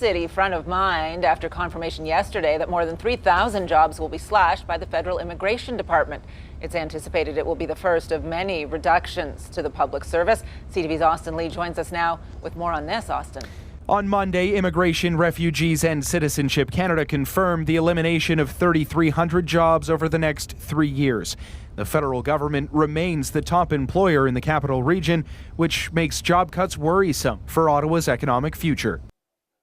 City front of mind after confirmation yesterday that more than 3,000 jobs will be slashed by the Federal Immigration Department. It's anticipated it will be the first of many reductions to the public service. CTV's Austin Lee joins us now with more on this. Austin. On Monday, Immigration, Refugees, and Citizenship Canada confirmed the elimination of 3,300 jobs over the next three years. The federal government remains the top employer in the capital region, which makes job cuts worrisome for Ottawa's economic future.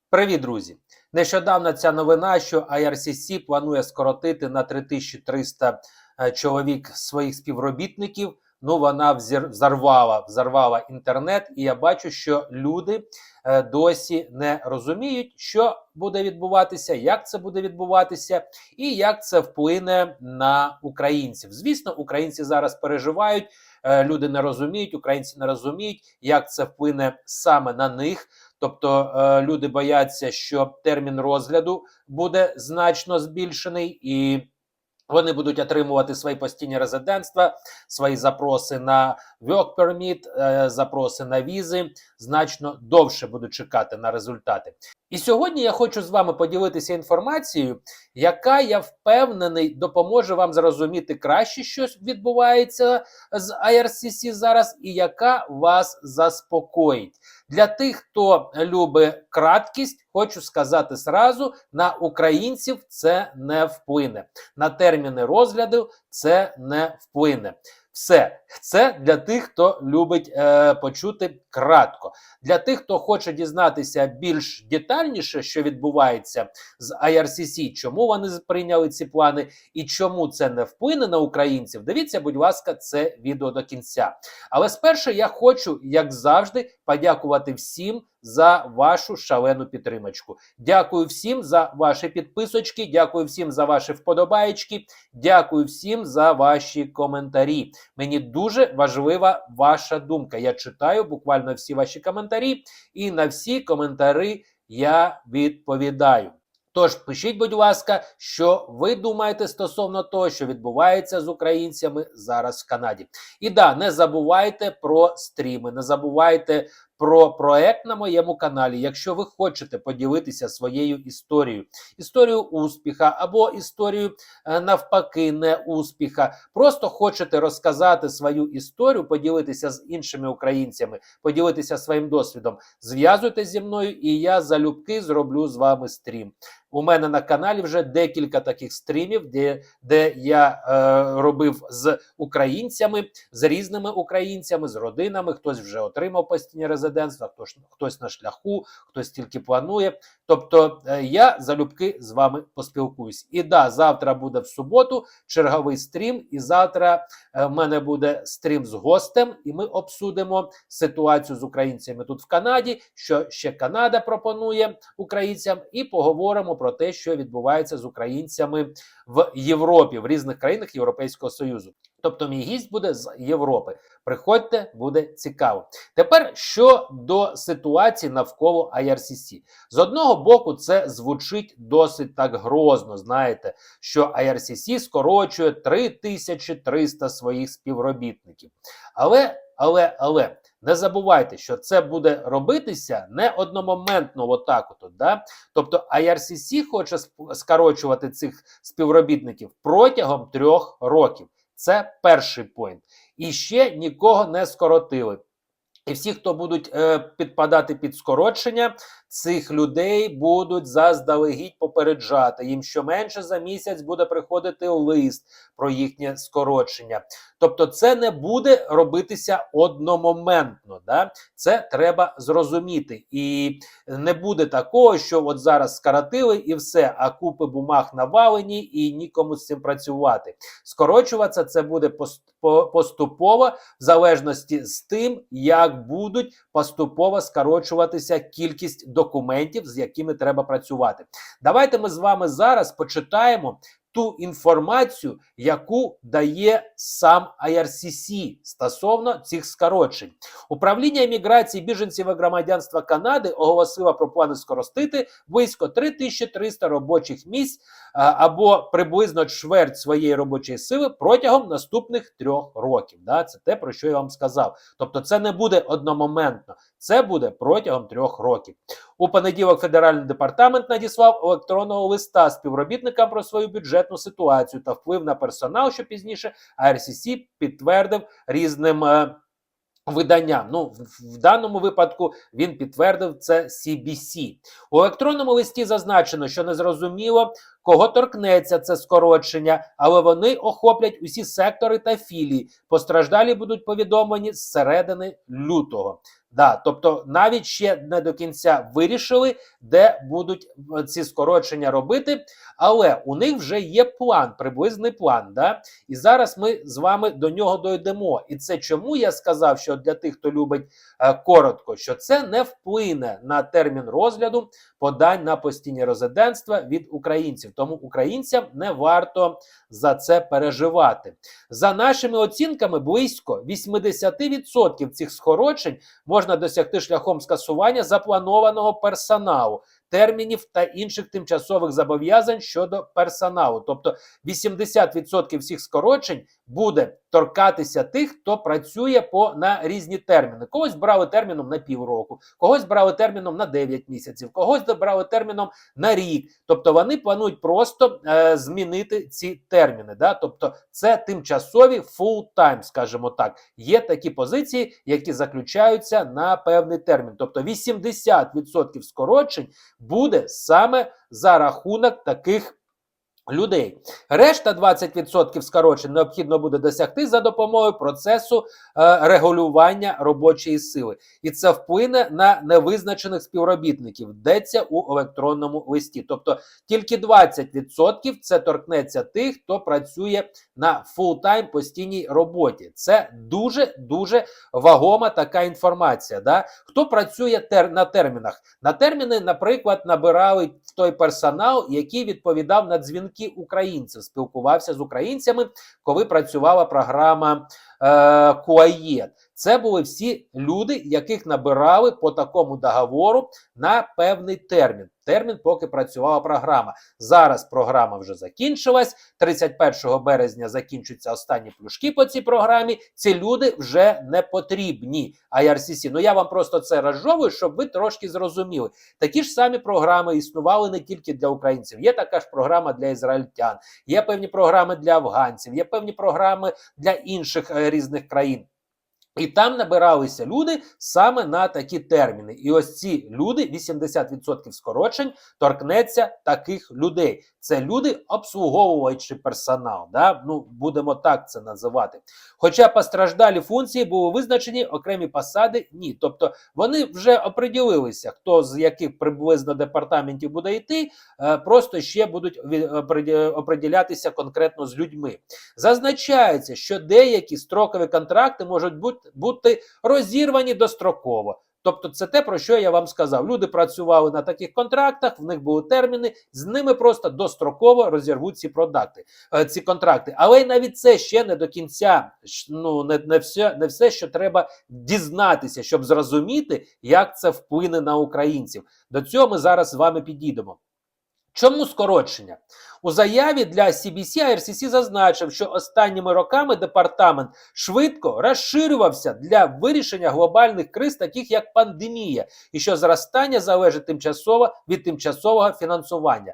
Привіт, друзі! Нещодавно ця новина, що IRCC планує скоротити на 3300 е, чоловік своїх співробітників. Ну, вона взорвала, взорвала інтернет, і я бачу, що люди е, досі не розуміють, що буде відбуватися, як це буде відбуватися, і як це вплине на українців. Звісно, українці зараз переживають, е, люди не розуміють, українці не розуміють, як це вплине саме на них. Тобто е, люди бояться, що термін розгляду буде значно збільшений, і вони будуть отримувати свої постійні резидентства, свої запроси на work permit, е, запроси на візи, значно довше будуть чекати на результати. І сьогодні я хочу з вами поділитися інформацією, яка я впевнений допоможе вам зрозуміти краще, що відбувається з IRCC зараз, і яка вас заспокоїть. Для тих, хто любить краткість, хочу сказати зразу: на українців це не вплине. На терміни розгляду це не вплине. Все це для тих, хто любить е, почути кратко. Для тих, хто хоче дізнатися більш детальніше, що відбувається з IRCC, чому вони прийняли ці плани і чому це не вплине на українців. Дивіться, будь ласка, це відео до кінця. Але спершу я хочу, як завжди, подякувати всім за вашу шалену підтримочку. Дякую всім за ваші підписочки, дякую всім за ваші вподобаєчки, дякую всім за ваші коментарі. Мені дуже важлива ваша думка. Я читаю буквально всі ваші коментарі, і на всі коментарі я відповідаю. Тож пишіть, будь ласка, що ви думаєте стосовно того, що відбувається з українцями зараз в Канаді. І да, не забувайте про стріми, не забувайте про проект на моєму каналі. Якщо ви хочете поділитися своєю історією, історією успіха або історію е, навпаки не успіха, просто хочете розказати свою історію, поділитися з іншими українцями, поділитися своїм досвідом. Зв'язуйтесь зі мною, і я залюбки зроблю з вами стрім. У мене на каналі вже декілька таких стрімів, де, де я е, робив з українцями, з різними українцями, з родинами. Хтось вже отримав постійне резидентство, хтось, хтось на шляху, хтось тільки планує. Тобто е, я залюбки з вами поспілкуюсь. І да, завтра буде в суботу черговий стрім, і завтра е, в мене буде стрім з гостем, і ми обсудимо ситуацію з українцями тут в Канаді, що ще Канада пропонує українцям, і поговоримо про те, що відбувається з українцями в Європі, в різних країнах Європейського Союзу. Тобто, мій гість буде з Європи. Приходьте, буде цікаво. Тепер щодо ситуації навколо IRCC. З одного боку, це звучить досить так грозно. Знаєте, що IRCC скорочує 3300 своїх співробітників. Але, але, але. Не забувайте, що це буде робитися не одномоментно, отак от, да? Тобто IRCC хоче скорочувати цих співробітників протягом трьох років. Це перший поінт. І ще нікого не скоротили. І всі, хто будуть е, підпадати під скорочення, цих людей будуть заздалегідь попереджати. Їм щоменше за місяць буде приходити лист про їхнє скорочення. Тобто, це не буде робитися одномоментно. Да? Це треба зрозуміти. І не буде такого, що от зараз скоротили і все, а купи бумаг навалені, і нікому з цим працювати. Скорочуватися це буде поступово, в залежності з тим, як будуть поступово скорочуватися кількість документів, з якими треба працювати. Давайте ми з вами зараз почитаємо ту інформацію, яку дає сам IRCC стосовно цих скорочень. Управління імміграції біженців і громадянства Канади оголосило про плани скоростити близько 3300 робочих місць або приблизно чверть своєї робочої сили протягом наступних трьох років. Да? Це те, про що я вам сказав. Тобто, це не буде одномоментно, це буде протягом трьох років. У понеділок федеральний департамент надіслав електронного листа співробітникам про свою бюджетну ситуацію та вплив на персонал, що пізніше IRCC підтвердив різним. е, Виданням, ну в даному випадку він підтвердив це CBC. У електронному листі зазначено, що незрозуміло, кого торкнеться це скорочення, але вони охоплять усі сектори та філії. Постраждалі будуть повідомлені з середини лютого. Да, тобто навіть ще не до кінця вирішили, де будуть е, ці скорочення робити, але у них вже є план, приблизний план. Да? І зараз ми з вами до нього дойдемо. І це чому я сказав, що для тих, хто любить е, коротко, що це не вплине на термін розгляду подань на постійне резидентство від українців. Тому українцям не варто за це переживати. За нашими оцінками, близько 80% цих скорочень можна досягти шляхом скасування запланованого персоналу, термінів та інших тимчасових зобов'язань щодо персоналу. Тобто 80% всіх скорочень буде торкатися тих, хто працює по на різні терміни. Когось брали терміном на півроку, когось брали терміном на 9 місяців, когось брали терміном на рік. Тобто вони планують просто е, змінити ці терміни. Да? Тобто це тимчасові full-time, скажімо так. Є такі позиції, які заключаються на певний термін. Тобто 80% скорочень буде саме за рахунок таких. Людей решта 20% скорочень необхідно буде досягти за допомогою процесу е, регулювання робочої сили, і це вплине на невизначених співробітників. Йдеться у електронному листі. Тобто тільки 20% це торкнеться тих, хто працює на фултайм постійній роботі. Це дуже дуже вагома така інформація. Да? Хто працює тер на термінах? На терміни, наприклад, набирали той персонал, який відповідав на дзвінки українців, спілкувався з українцями, коли працювала програма е, Куаєт. Це були всі люди, яких набирали по такому договору на певний термін. Термін, поки працювала програма. Зараз програма вже закінчилась. 31 березня закінчуються останні плюшки по цій програмі. Ці люди вже не потрібні. IRCC. Ну я вам просто це розжовую, щоб ви трошки зрозуміли. Такі ж самі програми існували не тільки для українців. Є така ж програма для ізраїльтян, є певні програми для афганців, є певні програми для інших е, різних країн. І там набиралися люди саме на такі терміни. І ось ці люди, 80% скорочень, торкнеться таких людей. Це люди, обслуговуючий персонал. Да? Ну, будемо так це називати. Хоча постраждалі функції були визначені окремі посади, ні. Тобто вони вже оприділилися, хто з яких приблизно департаментів буде йти, е, просто ще будуть оприділятися конкретно з людьми. Зазначається, що деякі строкові контракти можуть бути, бути розірвані достроково. Тобто, це те, про що я вам сказав. Люди працювали на таких контрактах, в них були терміни, з ними просто достроково розірвуть ці продакти, е, ці контракти. Але й навіть це ще не до кінця. Ну не, не все, не все, що треба дізнатися, щоб зрозуміти, як це вплине на українців. До цього ми зараз з вами підійдемо. Чому скорочення? У заяві для CBC IRCC зазначив, що останніми роками департамент швидко розширювався для вирішення глобальних криз, таких як пандемія, і що зростання залежить тимчасово від тимчасового фінансування.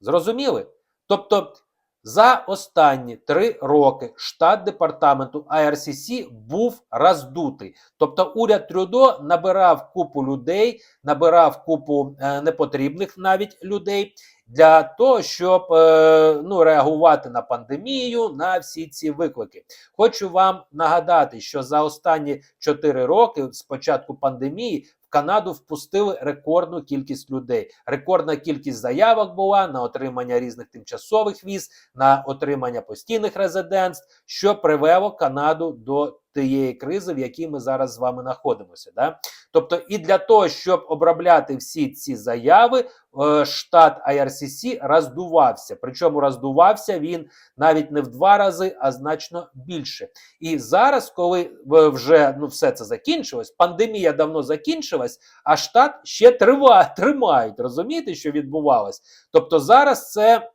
Зрозуміли? Тобто за останні три роки штат департаменту IRCC був роздутий. Тобто уряд Трюдо набирав купу людей, набирав купу е, непотрібних навіть людей для того, щоб е, ну, реагувати на пандемію, на всі ці виклики. Хочу вам нагадати, що за останні 4 роки з початку пандемії Канаду впустили рекордну кількість людей. Рекордна кількість заявок була на отримання різних тимчасових віз, на отримання постійних резидентств, що привело Канаду до тієї кризи, в якій ми зараз з вами знаходимося. Да? Тобто, і для того, щоб обробляти всі ці заяви, е, штат IRCC роздувався. Причому роздувався він навіть не в два рази, а значно більше. І зараз, коли е, вже ну, все це закінчилось, пандемія давно закінчилась, а штат ще трива, тримають. Розумієте, що відбувалось? Тобто зараз це.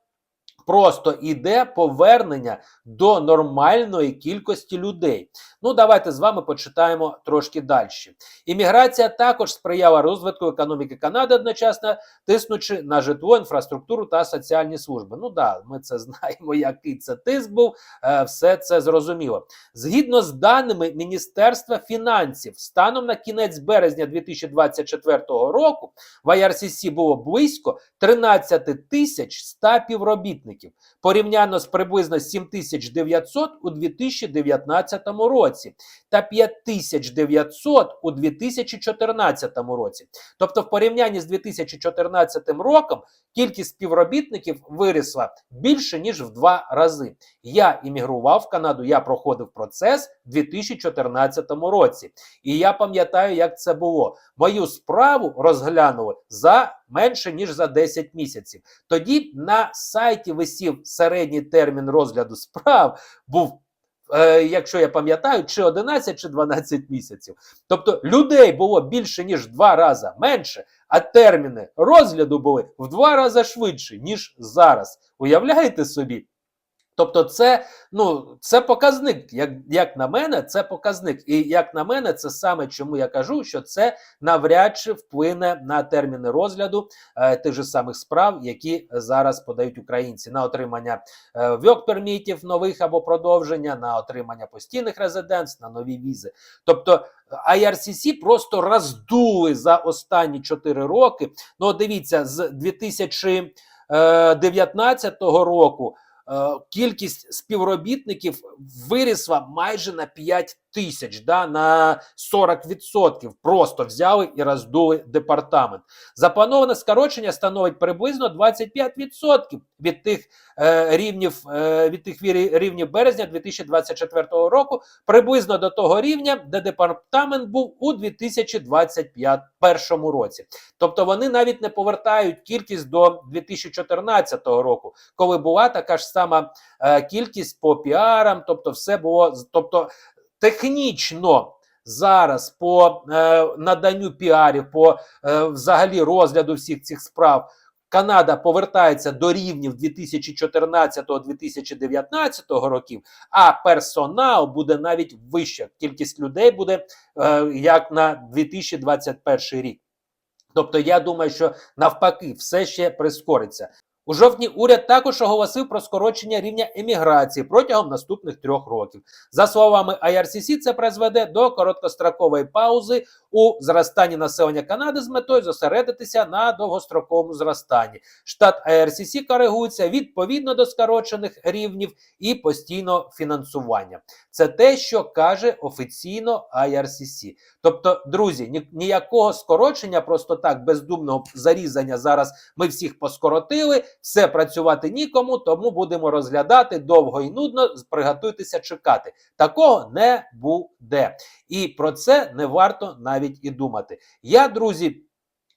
Просто іде повернення до нормальної кількості людей. Ну, давайте з вами почитаємо трошки далі. Імміграція також сприяла розвитку економіки Канади одночасно тиснучи на житло, інфраструктуру та соціальні служби. Ну да, ми це знаємо, який це тиск був. е, Все це зрозуміло. Згідно з даними Міністерства фінансів, станом на кінець березня 2024 року в IRCC було близько 13 тисяч 100 співробітників, порівняно з приблизно 7900 у 2019 році та 5900 у 2014 році. Тобто, в порівнянні з 2014 роком кількість співробітників виросла більше ніж в два рази. Я іммігрував в Канаду, я проходив процес в 2014 році, і я пам'ятаю, як це було. Мою справу розглянули за менше ніж за 10 місяців. Тоді на сайті висів середній термін розгляду справ був. е, Якщо я пам'ятаю, чи 11, чи 12 місяців. Тобто людей було більше ніж два рази менше, а терміни розгляду були в два рази швидше, ніж зараз. Уявляєте собі? Тобто, це ну це показник. Як, як на мене, це показник. І як на мене, це саме чому я кажу, що це навряд чи вплине на терміни розгляду е, тих же самих справ, які зараз подають українці на отримання е, вьок-пермітів нових або продовження, на отримання постійних резидентств, на нові візи. Тобто IRCC просто роздули за останні 4 роки. Ну, дивіться, з 2019 року. Е, Кількість співробітників вирісла майже на 5 тисяч, да, на 40%. Просто взяли і роздули департамент. Заплановане скорочення становить приблизно 25% від тих е, рівнів е, від тих рівнів березня 2024 року, приблизно до того рівня, де департамент був у 2021 році. Тобто вони навіть не повертають кількість до 2014 року, коли була така ж сама е, кількість по піарам, тобто все було тобто технічно. Зараз по е, наданню піарів, по е, взагалі розгляду всіх цих справ, Канада повертається до рівнів 2014-2019 років, а персонал буде навіть вище. Кількість людей буде е, як на 2021 рік. Тобто, я думаю, що навпаки, все ще прискориться. У жовтні уряд також оголосив про скорочення рівня еміграції протягом наступних трьох років. За словами IRCC, це призведе до короткострокової паузи у зростанні населення Канади з метою зосередитися на довгостроковому зростанні. Штат IRCC коригується відповідно до скорочених рівнів і постійного фінансування. Це те, що каже офіційно IRCC. Тобто, друзі, ніякого скорочення, просто так бездумного зарізання зараз ми всіх поскоротили, все працювати нікому, тому будемо розглядати довго і нудно. Приготуйтеся чекати. Такого не буде. І про це не варто навіть і думати. Я, друзі.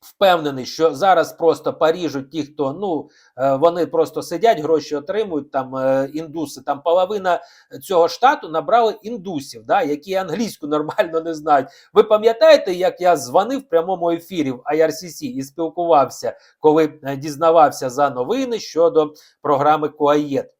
Впевнений, що зараз просто поріжуть ті, хто ну е, вони просто сидять, гроші отримують. Там е, індуси, там половина цього штату набрали індусів, да, які англійську нормально не знають. Ви пам'ятаєте, як я дзвонив в прямому ефірі в IRCC і спілкувався, коли е, дізнавався за новини щодо програми Куаєт?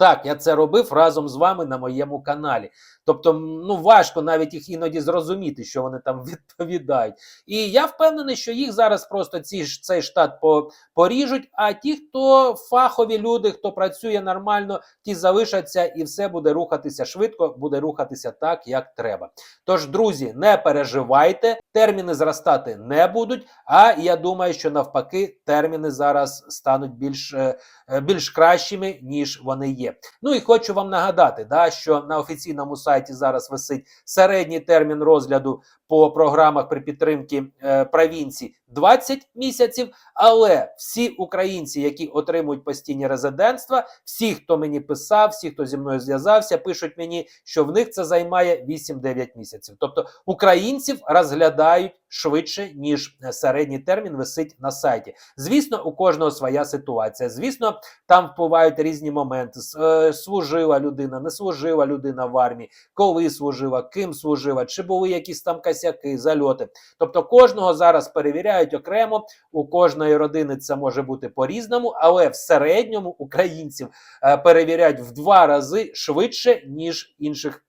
Так, я це робив разом з вами на моєму каналі. Тобто, ну важко навіть їх іноді зрозуміти, що вони там відповідають. І я впевнений, що їх зараз просто ці цей штат по, поріжуть. А ті, хто фахові люди, хто працює нормально, ті залишаться, і все буде рухатися швидко, буде рухатися так, як треба. Тож, друзі, не переживайте, терміни зростати не будуть. А я думаю, що навпаки, терміни зараз стануть більш, е, е, більш кращими, ніж вони є. Ну і хочу вам нагадати, да, що на офіційному сайті зараз висить середній термін розгляду по програмах при підтримці е, провінцій 20 місяців. Але всі українці, які отримують постійні резидентства, всі, хто мені писав, всі, хто зі мною зв'язався, пишуть мені, що в них це займає 8-9 місяців. Тобто українців розглядають швидше, ніж е, середній термін висить на сайті. Звісно, у кожного своя ситуація. Звісно, там впливають різні моменти. Е, Служила людина, не служила людина в армії, коли служила, ким служила, чи були якісь там косяки, зальоти. Тобто кожного зараз перевіряють окремо. У кожної родини це може бути по-різному, але в середньому українців е, перевіряють в два рази швидше, ніж інших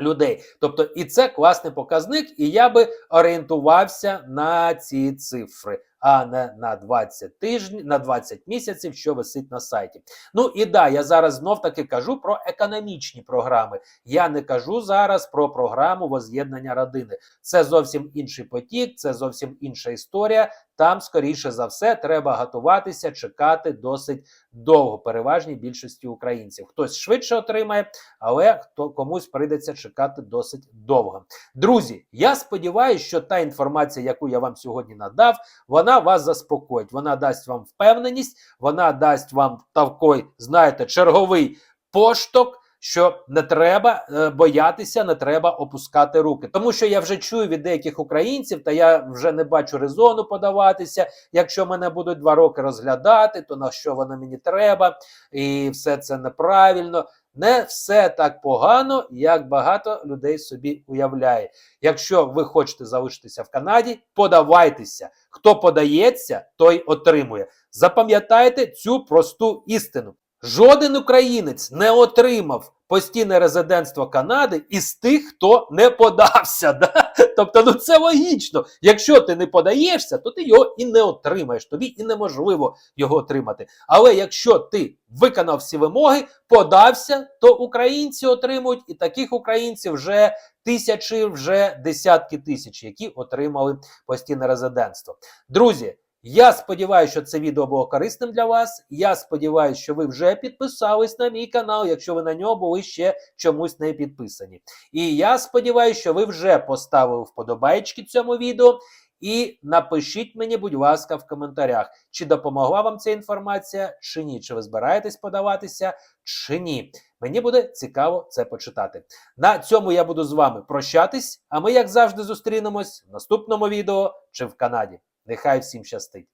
людей. Тобто, і це класний показник, і я би орієнтувався на ці цифри, а не на 20 тижнів, на 20 місяців, що висить на сайті. Ну і да, я зараз знов таки кажу про економічні програми. Я не кажу зараз про програму воз'єднання родини. Це зовсім інший потік, це зовсім інша історія. Там, скоріше за все, треба готуватися, чекати досить довго, переважній більшості українців. Хтось швидше отримає, але хто комусь прийдеться чекати досить довго. Друзі, я сподіваюся, що та інформація, яку я вам сьогодні надав, вона вас заспокоїть. Вона дасть вам впевненість, вона дасть вам такий, знаєте, черговий поштовх, що не треба е, боятися, не треба опускати руки. Тому що я вже чую від деяких українців, та я вже не бачу резону подаватися. Якщо мене будуть два роки розглядати, то на що воно мені треба, і все це неправильно. Не все так погано, як багато людей собі уявляє. Якщо ви хочете залишитися в Канаді, подавайтеся. Хто подається, той отримує. Запам'ятайте цю просту істину. Жоден українець не отримав постійне резидентство Канади із тих, хто не подався. Да? Тобто, ну це логічно. Якщо ти не подаєшся, то ти його і не отримаєш. Тобі і неможливо його отримати. Але якщо ти виконав всі вимоги, подався, то українці отримують, і таких українців вже тисячі, вже десятки тисяч, які отримали постійне резидентство. Друзі. Я сподіваюся, що це відео було корисним для вас. Я сподіваюся, що ви вже підписались на мій канал, якщо ви на нього були ще чомусь не підписані. І я сподіваюся, що ви вже поставили вподобайки цьому відео. І напишіть мені, будь ласка, в коментарях, чи допомогла вам ця інформація, чи ні, чи ви збираєтесь подаватися, чи ні. Мені буде цікаво це почитати. На цьому я буду з вами прощатись, а ми, як завжди, зустрінемось в наступному відео чи в Канаді. Нехай всім щастить!